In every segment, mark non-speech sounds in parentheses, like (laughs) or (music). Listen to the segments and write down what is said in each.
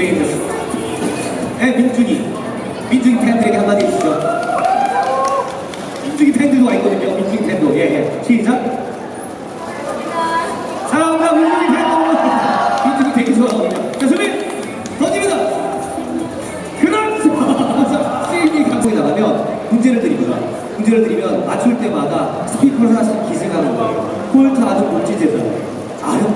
진행해주셨습니다. 네, 민준이. 민준이 팬들에게 한마디 해주시죠. 민준이 팬들도 와 있거든요. 민준이 팬도. 예, 예. 시작. 사랑합니다, 민준이 팬들. 민준이 되게 좋아하거든요. 자, 준비! 던집니다! 그렇죠! 세임이 감성이 나가면 문제를 드립니다. 문제를 드리면 맞출 때마다 스피커를 하나씩 기생하는 거예요. 폴트 아주 멋지제잖아요.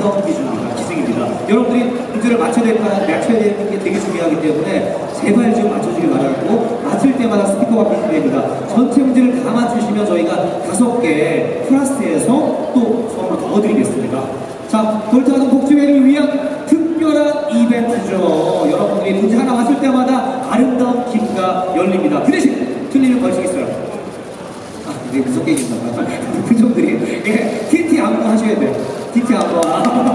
아름다운 기준입니다. 기생입니다. 여러분들이 문제를 맞춰야 될, 거- 맞춰야 되는 게 되게 중요하기 때문에 제발 좀 맞춰주길 바라고 맞출 때마다 스피커가 기준됩니다. 전체 문제를 다 맞추시면 저희가 다섯 개 플라스트에서 또 선물 더 드리겠습니다. 자, 볼트하는 복지회를 위한 특별한 이벤트죠. 여러분들이 문제 하나 맞출 때마다 아름다운 기부가 열립니다. 그 대신 틀리면 벌칙 있어요. 아, 되게 무섭게 얘기한다. 표정들이. (laughs) 예, TT 안무 하셔야 돼요. TT 안무.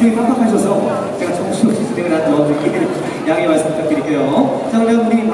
일정이 빡빡하셔서 제가 정신없이 진행을 한 점을 양해 말씀 부탁드릴게요. 자, 그러면 우리